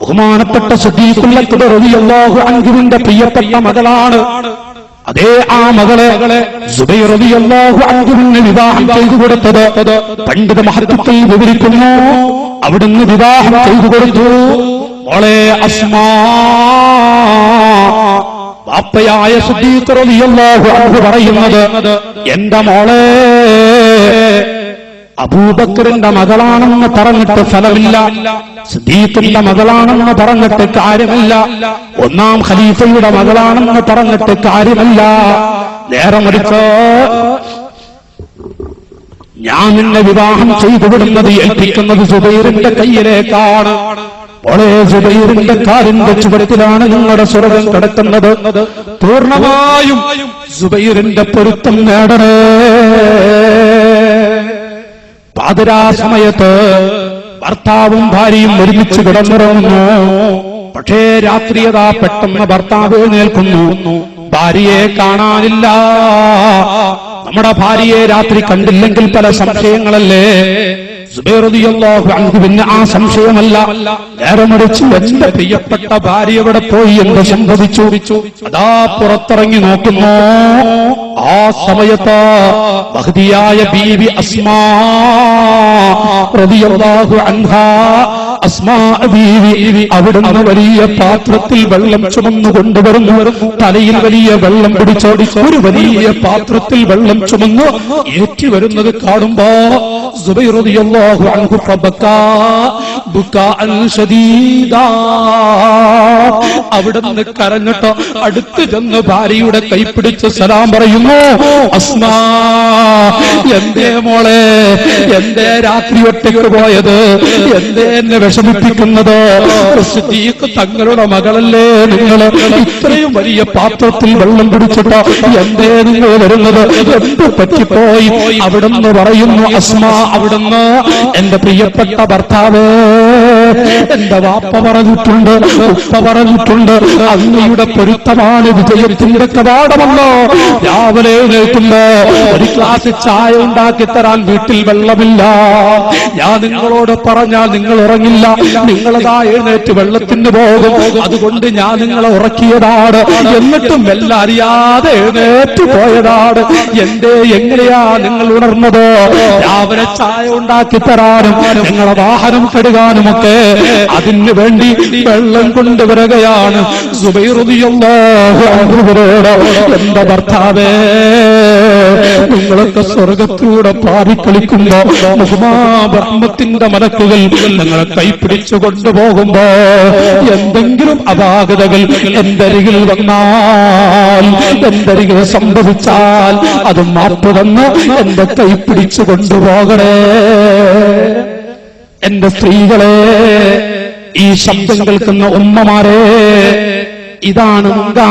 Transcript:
ബഹുമാനപ്പെട്ട അൻഹുവിന്റെ പ്രിയപ്പെട്ട മകളാണ്. അതേ ആ മകളെ അൻഹുവിന് വിവാഹം ചെയ്തു കൊടുത്തത് പണ്ഡിത മഹത്വത്തിൽ വിവരിക്കുന്നു. അവിടുന്ന് വിവാഹം ചെയ്തു കൊടുത്തു. മോളെ അസ്മാ ബാപ്പയായ സുദ്ദീഖ് റളിയല്ലാഹു അൻഹു പറയുന്നത് എന്റെ മോളെ അബൂബക്കറിന്റെ മകളാണെന്ന് പറഞ്ഞിട്ട് ഫലമില്ല സിദ്ദീഖിന്റെ മകളാണെന്ന് പറഞ്ഞിട്ട് കാര്യമില്ല ഒന്നാം ഖലീഫയുടെ മകളാണെന്ന് പറഞ്ഞിട്ട് കാര്യമില്ല. നേരെ മറിച്ച് ഞാൻ നിന്നെ വിവാഹം ചെയ്തു വിടുന്നത് ഏൽപ്പിക്കുന്നത് സുബൈറിന്റെ കയ്യിലേക്കാണ്. വളരെ സുബൈറിന്റെ കാലിന്റെ ചുവട്ടിലാണ് നിങ്ങളുടെ സ്വർഗം കിടക്കുന്നത്. പൂർണമായും സുബൈറിന്റെ പൊരുത്തം നേടണേ. പാതിരാ സമയത്ത് ഭർത്താവും ഭാര്യയും ഒരുമിച്ച് കിടന്നിറങ്ങുന്നു. പക്ഷേ രാത്രിയതാ പെട്ടെന്ന് ഭർത്താവ് നിൽക്കുന്നു ഭാര്യയെ കാണാനില്ല. നമ്മുടെ ഭാര്യയെ രാത്രി കണ്ടില്ലെങ്കിൽ പല സംശയങ്ങളല്ലേ? പിന്നെ ആ സംശയമല്ല. നേരെ മറിച്ച് എന്റെ പ്രിയപ്പെട്ട ഭാര്യ എവിടെ പോയി? എന്ത് സംഭവിച്ചു? അതാ പുറത്തിറങ്ങി നോക്കുന്നു. ആ സമയത്ത് ബഹുതിയായ ബീവി അസ്മാ അൻഹാ അവിടുന്ന് വലിയ പാത്രത്തിൽ വെള്ളം ചുമന്നു കൊണ്ടുവരുന്നു. തലയിൽ വലിയ വെള്ളം പിടിച്ചോടി ഒരു വലിയ പാത്രത്തിൽ വെള്ളം ചുമന്നു. ഏറ്റി വരുന്നത് കാണുമ്പോ ശദീദാ. അവിടുന്ന് കരഞ്ഞിട്ട് അടുത്ത് ചെന്ന് ഭാര്യയുടെ കൈപ്പിടിച്ച് സലാം പറയുന്നു അസ്മാ എന്തേ മോളെ എന്തേ രാത്രി ഒറ്റയ്ക്ക് പോയത്? എന്തേ എന്നെ വിഷമിപ്പിക്കുന്നത്? തങ്ങളുടെ മകളല്ലേ? നിങ്ങൾ ഇത്രയും വലിയ പാത്രത്തിൽ വെള്ളം പിടിച്ചിട്ട് എന്തേ നിങ്ങൾ വരുന്നത്? എന്ത് പറ്റിപ്പോയി? അവിടുന്ന് പറയുന്നു അസ്മ അവിടുന്ന്. എന്റെ പ്രിയപ്പെട്ട ഭർത്താവ് എന്റെ വാപ്പ പറഞ്ഞിട്ടുണ്ട് ഉപ്പ പറഞ്ഞിട്ടുണ്ട് അങ്ങയുടെ പൊരുത്തമാണ് വിജയത്തിന്റെ കവാടമല്ലോ. രാവിലെ എഴുന്നേൽക്കുമ്പോ ഒരു ഗ്ലാസ് ചായ ഉണ്ടാക്കി തരാൻ വീട്ടിൽ വെള്ളമില്ല. ഞാൻ നിങ്ങളോട് പറഞ്ഞാൽ നിങ്ങൾ ഉറങ്ങില്ല. നിങ്ങളതാ എഴുന്നേറ്റ് വെള്ളത്തിന് പോകും. അതുകൊണ്ട് ഞാൻ നിങ്ങളെ ഉറക്കിയതാണ്. എന്നിട്ടും എല്ലാം അറിയാതെ എഴുന്നേറ്റ് പോയതാണ്. എന്റെ എങ്ങനെയാ നിങ്ങൾ ഉണർന്നത്? രാവിലെ ചായ ഉണ്ടാക്കി തരാനും നിങ്ങളെ വാഹനം കഴുകാനും ഒക്കെ അതിന് വേണ്ടി വെള്ളം കൊണ്ടുവരികയാണ് എന്റെ ഭർത്താവേ നിങ്ങളൊക്കെ സ്വർഗത്തിലൂടെ പാറിക്കളിക്കുമ്പോ ബ്രഹ്മത്തിന്റെ മലക്കുകൾ നിങ്ങളെ കൈപ്പിടിച്ചു കൊണ്ടുപോകുമ്പോ എന്തെങ്കിലും അപാകതകൾ എന്തരികിൽ വന്നാൽ എന്തരികിൽ സംഭവിച്ചാൽ അത് മാപ്പ് തന്ന് എന്റെ കൈപ്പിടിച്ചു കൊണ്ടുപോകണേ. എന്റെ സ്ത്രീകളെ ഈ ശബ്ദം കേൾക്കുന്ന ഉമ്മമാരെ ഇതാണ് മുൻഗാ